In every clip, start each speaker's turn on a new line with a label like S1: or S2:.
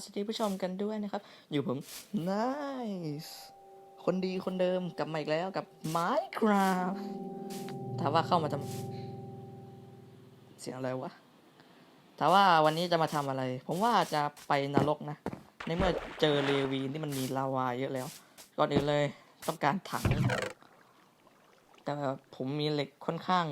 S1: สวัสดีผู้ชมกันด้วยนะครับ อยู่ผม nice คนดีคนเดิมกลับมาอีกแล้วกับ Minecraft ถามว่าเข้ามาทำเสียงอะไรวะถามว่าวันนี้จะมาทำอะไร ผมว่าจะไปนรกนะ ในเมื่อเจอเลวีนที่มันมีลาวาเยอะแล้ว ก่อนอื่นเลยต้องการถัง แต่ผมมีเหล็กค่อนข้าง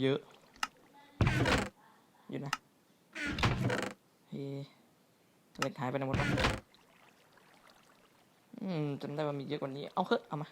S1: เยอะ อยู่นะเฮ้ เหล็กหายไปไหนหมดวะอืมจำได้ว่ามีเยอะกว่านี้ เอาเถอะเอามา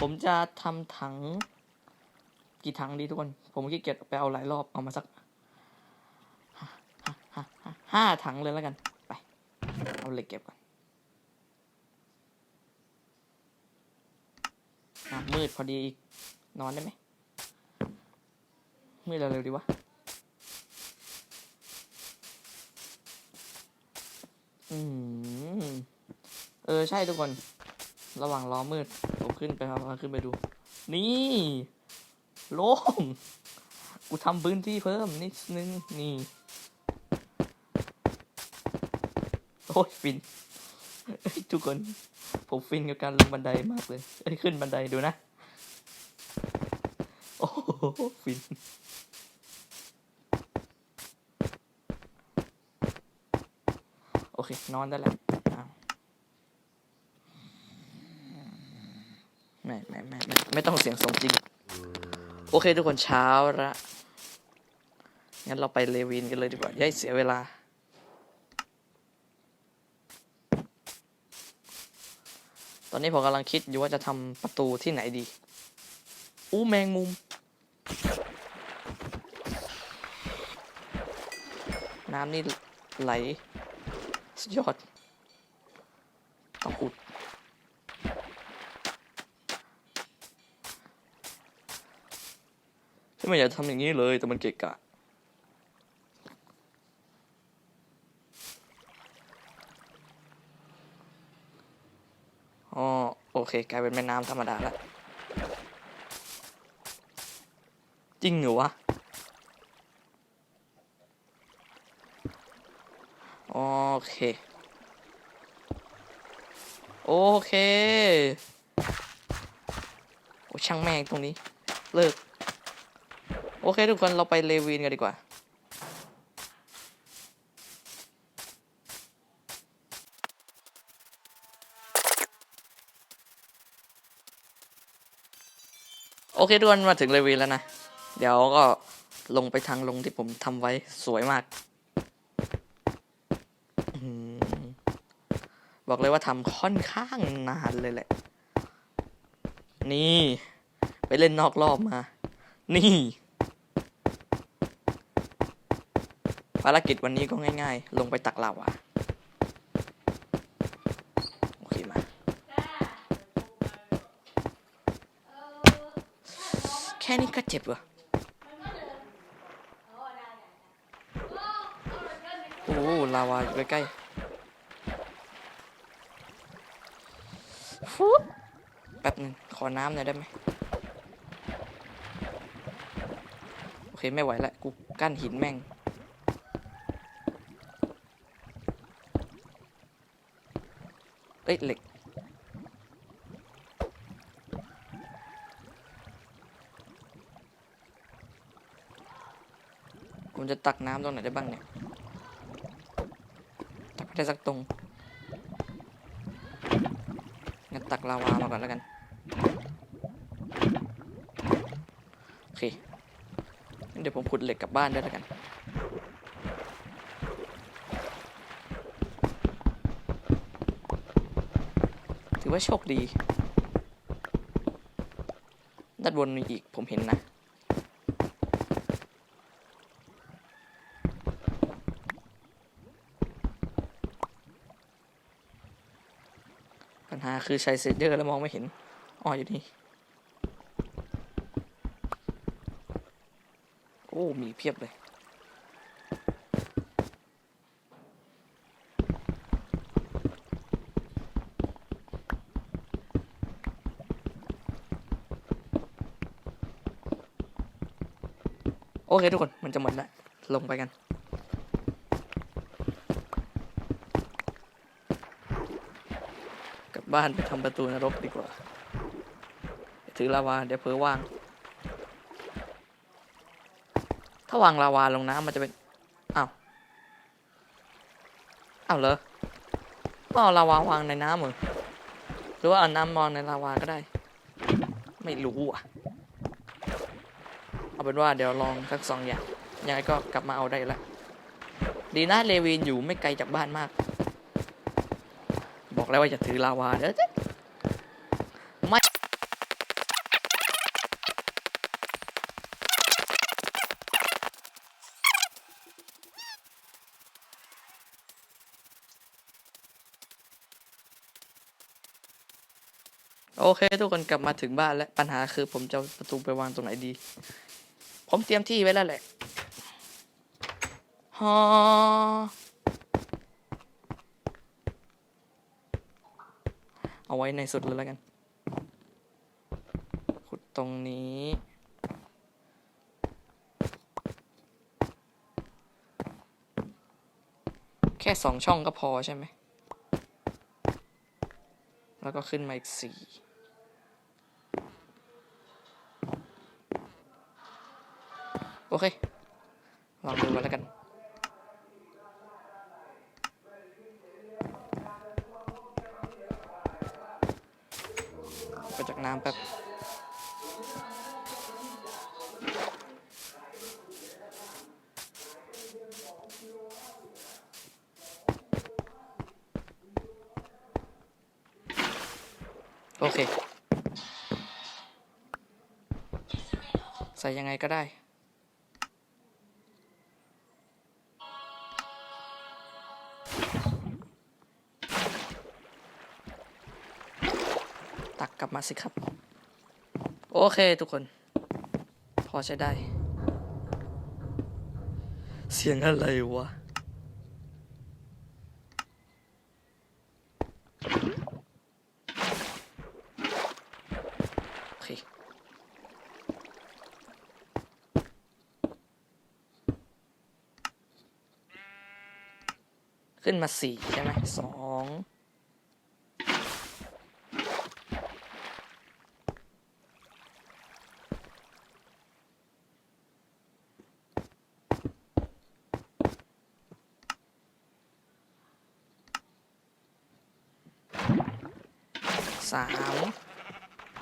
S1: ผมจะทำถัง กี่ถังดีทุกคน ผมขี้เกียจไปเอาหลายรอบ เอามาสักห้าถังเลยแล้วกัน ไป เอาเหล็กเก็บก่อนมืดพอดีอีกนอนได้ไหมมืดเร็วๆดีวะ อืม เออใช่ทุกคน ระหว่างรอมืด ผมขึ้นไปครับขึ้นไปดู นี่โล่งกูทำพื้นที่เพิ่มนิดนึง นี่ โอ้ยฟินทุกคน ผมฟินกับการลงบันไดมากเลยเอ้ขึ้นบันไดดูนะ โอ้โหฟิน อเค นอนได้แล้วอ้าวไม่ไม่ไม่ไม่ไม่ต้องเสียงสมจริง โอเคทุกคนเช้าละงั้นเราไปเลวินกันเลยดีกว่าอย่าให้เสียเวลา ตอนนี้ผมกำลังคิดอยู่ว่าจะทำประตูที่ไหนดี อู้แมงมุม น้ำนี่ไหล สุดยอดต้องอุดที่ไม่อยากทำอย่างนี้เลยแต่มันเกะกะอ๋อโอเค กลายเป็นแม่น้ำธรรมดาแล้ว จริงเหรอวะ โอ เค โอเค โอ้ช่างแม่งตรงนี้ เลิก โอเคทุกคนเราไปเลวีนกันดีกว่าโอเคทุกคนมาถึงเลวีนแล้วนะ เดี๋ยวก็ลงไปทางลงที่ผมทำไว้สวยมาก บอกเลยว่าทำค่อนข้างนานเลยแหละ นี่ ไปเล่นนอกรอบมา นี่ ภารกิจวันนี้ก็ง่าย ๆ ลงไปตักลาวาโอเคมา แค่นี้ก็เจ็บเหรอ อ้โหลาวาอยู่ใกล้ๆฟุ๊บแป๊บหนึ่งขอน้ำหน่อยได้ไหมโอเคไม่ไหวละกูกั้นหินแม่งเอ้ยเหล็กผมจะตักน้ำตรงไหนได้บ้างเนี่ย ตักไม่ได้สักตรงงั้นตักลาวามาก่อนแล้วกัน โอเค เดี๋ยวผมขุดเหล็กกลับบ้านได้แล้วกัน ถือว่าโชคดี ด้านบนมีอีกผมเห็นนะ ปัญหา คือใช้เซเดอร์แล้วมองไม่เห็น อ๋ออยู่นี่ โอ้ มีเพียบเลย โอเคทุกคน มันจะหมดแล้ว ลงไปกัน กลั บ้านไปทำประตูนรกดีกว่า ถือลาวา เดี๋ยวเผลอวาง ถ้าวางลาวาลงน้ำมันจะเป็นอ้าวอ้าวเหรอต้องเอาลาวาวางในน้ำเหรอหรือว่าเอาน้ำมองในลาวาก็ได้ ไม่รู้อะ เอาเป็นว่าเดี๋ยวลองสักสองอย่างยังไงก็กลับมาเอาได้ละดีนะเลวินอยู่ไม่ไกลจากบ้านมาก แล้วว่าจะถือลาวาเดี๋ยวจะไม่โอเค ทุกคนกลับมาถึงบ้านแล้วปัญหาคือผมจะประตูไปวางตรงไหนดี ผมเตรียมที่ไว้แล้วแหละฮอ เอาไว้ในสุดเลยแล้วกัน ขุดตรงนี้ แค่สองช่องก็พอใช่ไหม แล้วก็ขึ้นมาอีกสี่โอเค ลองดูกันแล้วกัน โอเค ใส่ยังไงก็ได้ ตักกลับมาสิครับ โอเคทุกคน พอใช้ได้ เสียงอะไรวะ ขึ้นมาสี่ใช่ไหมสองสาม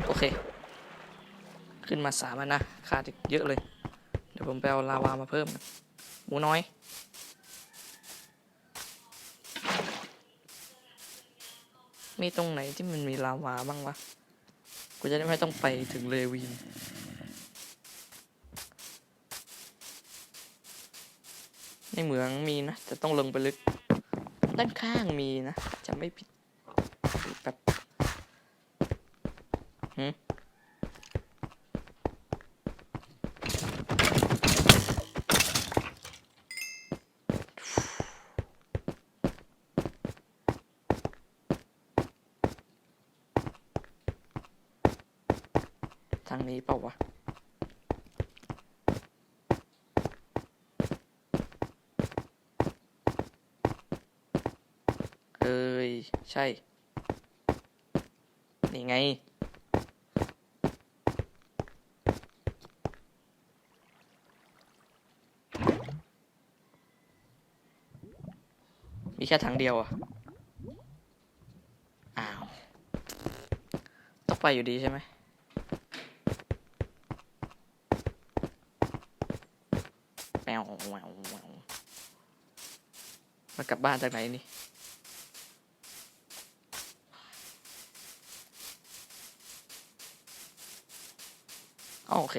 S1: โอเค ขึ้นมาสามแล้วนะ ขาดอีกเยอะเลย เดี๋ยวผมไปเอาลาวามาเพิ่มหมูน้อย มีตรงไหนที่มันมีลาวาบ้างวะ กูจะได้ไม่ต้องไปถึงเลวิน ในเหมืองมีนะ แต่ต้องลงไปลึก ด้านข้างมีนะ จะไม่ผิดแบบหืมทางนี้เปล่าวะ เอ้ย ใช่ นี่ไง มีแค่ทางเดียวอะ อ้าว ต้องไปอยู่ดีใช่ไหมแมวแมวแมวมากลับบ้านจากไหนนี่ อ๋อโอเค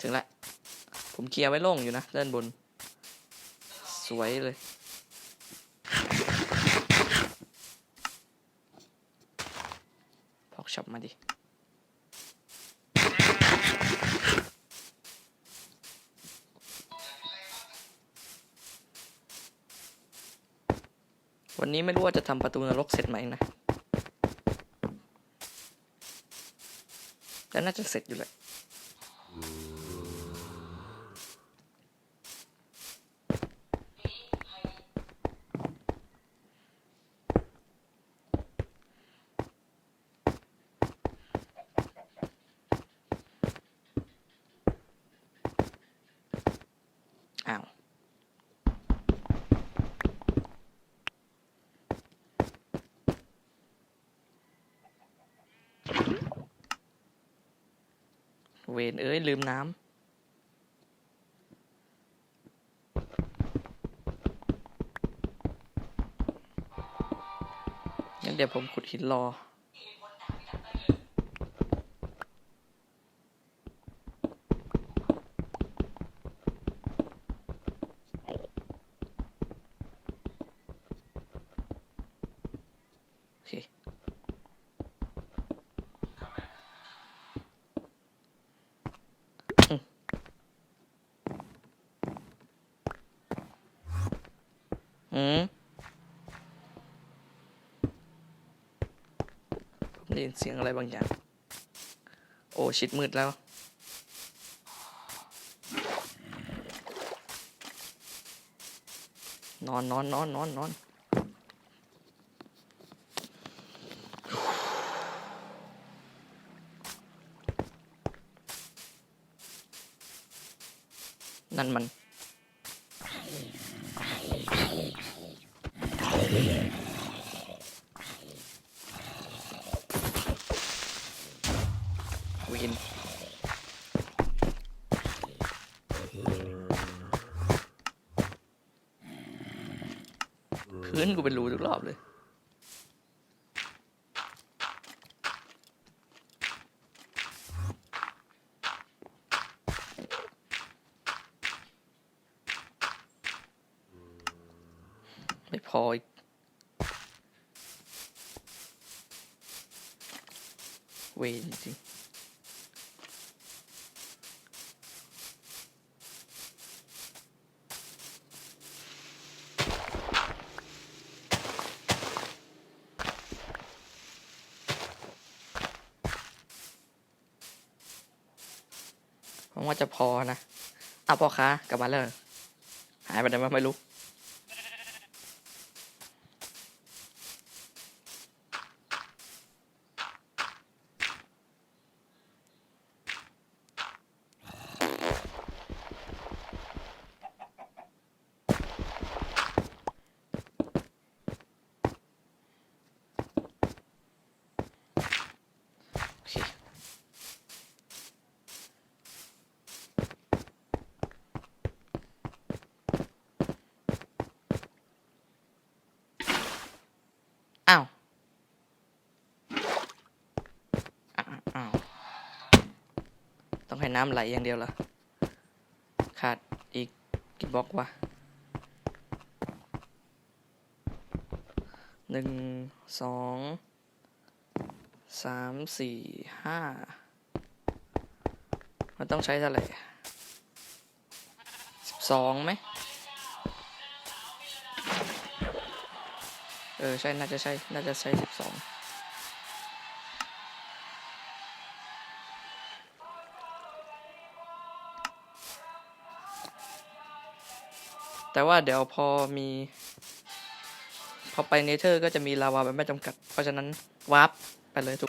S1: ถึงละ ผมเคลียร์ไว้โล่งอยู่นะด้านบน สวยเลย พอกช็อปมาดิ วันนี้ไม่รู้ว่าจะทำประตูนรกเสร็จไหมนะแต่น่าจะเสร็จอยู่แหละ อ้าว เอ้ยลืมน้ำงั้นเดี๋ยวผมขุดหินรอ ได้ยินเสียงอะไรบางอย่าง โอ้ชิดมืดแล้ว นอนนอนนอนนอนนอนนั่นมัน วิน พื้นกูเป็นรูทุกรอบเลย ไม่พออีก เวรจริง ผมว่าจะพอนะเอาพ่อค้ากลับมาเลยหรอหายไปไหนมาไม่รู้ โอเค อ้าว อ้าวอ้าว ต้องให้น้ำไหลอย่างเดียวเหรอ ขาดอีกกี่บล็อกวะหนึ่งสองสามสี่ห้ามันต้องใช้เท่าไหร่สิบสองไหมเออ ใช่ น่าจะใช่ น่าจะใช้สิบสอง แต่ว่าเดี๋ยวพอมี พอไปเนเธอร์ก็จะมีลาวาแบบไม่จำกัด เพราะฉะนั้นวาร์ปไปเลยทุก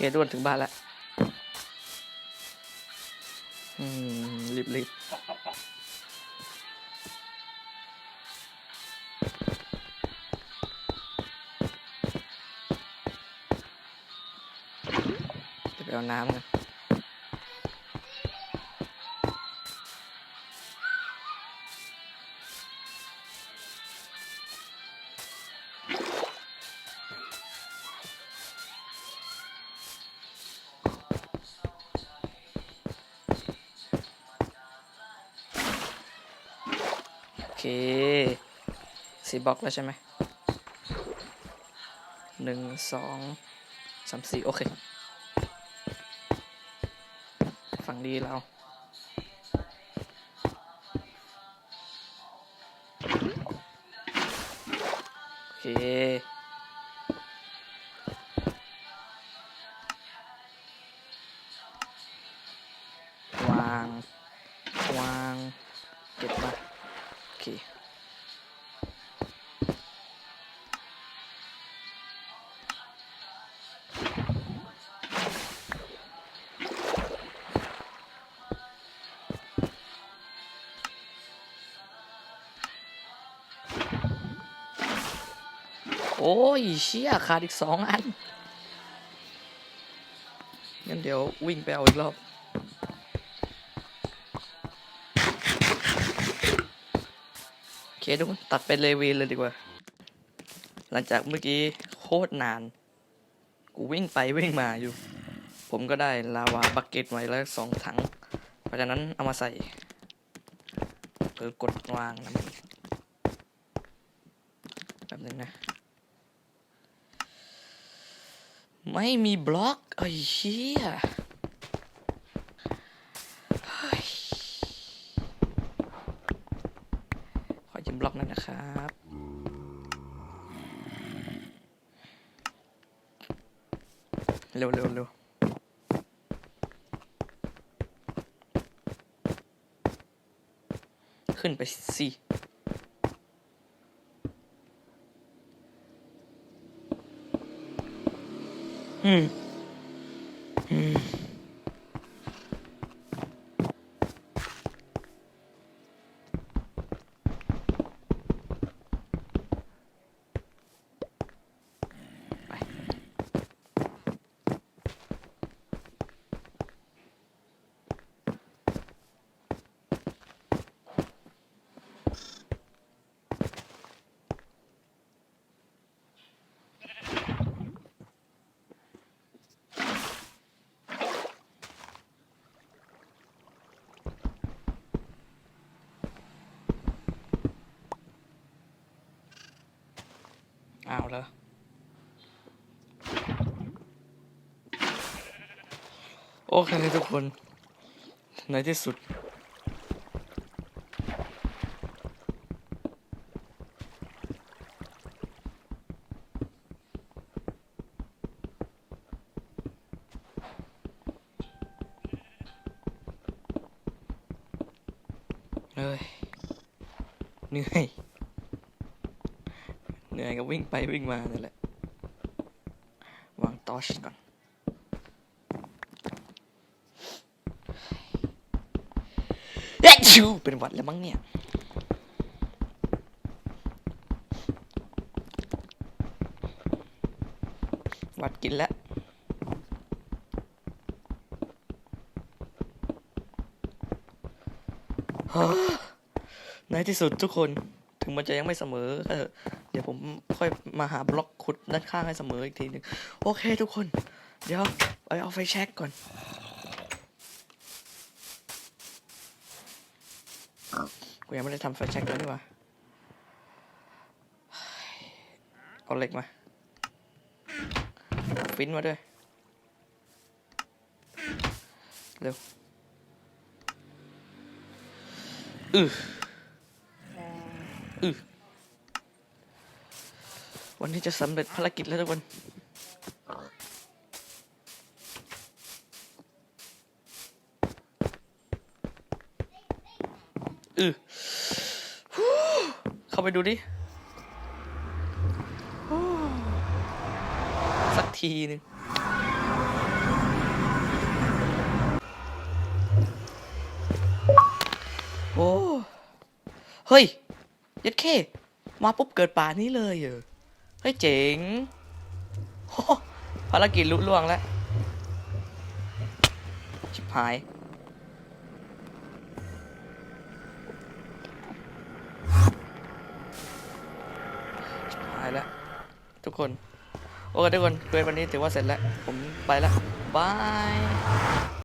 S1: เคด้วนถึงบ้านแล้วอืมรีบรีบจะไปเอาน้ำกัน เคสีบล็อกแล้วใช่ไหมหนึ่งสองสามสี่โอเค ฝั่งดีเรา อ้ยเชี่ยขาดอีกสองอันงั้นเดี๋ยววิ่งไปเอาอีกรอบโอเคทุกคนตัดไปเลเวีเลยดีกว่า หลังจากเมื่อกี้โคตรนาน กูวิ่งไปวิ่งมาอยู่ ผมก็ได้ลาวาบักเก็ตไว้แล้วสองถัง เพราะฉะนั้นเอามาใส่เพื่อกดวางนะแบบนึงนะ ไม่มีบล็อกไอ้เชี่ยเฮ้ยขอยืมบล็อกหนั่นนะครับ เร็วเร็วเร็วขึ้นไปสิ อืม อาแล้วโอเคทุกคน ในที่สุด เอ้ย เหนื่อย เหนื่อยก็วิ่งไปวิ่งมานั่นแหละ วางตอชก่อน เอ๊ะชิวเป็นวัดแล้วมั้งเนี่ยวัดกินแล้วในที่สุดทุกคนถึงมันจะยังไม่เสมอก็เถอะ ดี๋ยวผมค่อยมาหาบล็อกขุดด้านข้างให้เสมออีกทีหนึ่งโอเคทุกคน เดี๋ยวไปเอาไฟแช็กก่อนกูยังไม่ได้ทำไฟแช็กเลยนี่หว่าเอาเหล็กมาฟินมาด้วย เร็วอืออือ วันนี้จะสำเร็จภารกิจแล้วทุกคนอือเข้าไปดูดิสักทีหนึ่งโอ้ เฮ้ย ยัดเคมาปุ๊บเกิดป่านี้เลยเหรอ ฮ้ยเจ๋งภารกิจลุล่วงแล้ว ชิบหายชิบหายแล้ว ทุกคน โอเคทุกคนเกรดวันนี้ถือว่าเสร็จแล้ว ผมไปแล้วบาย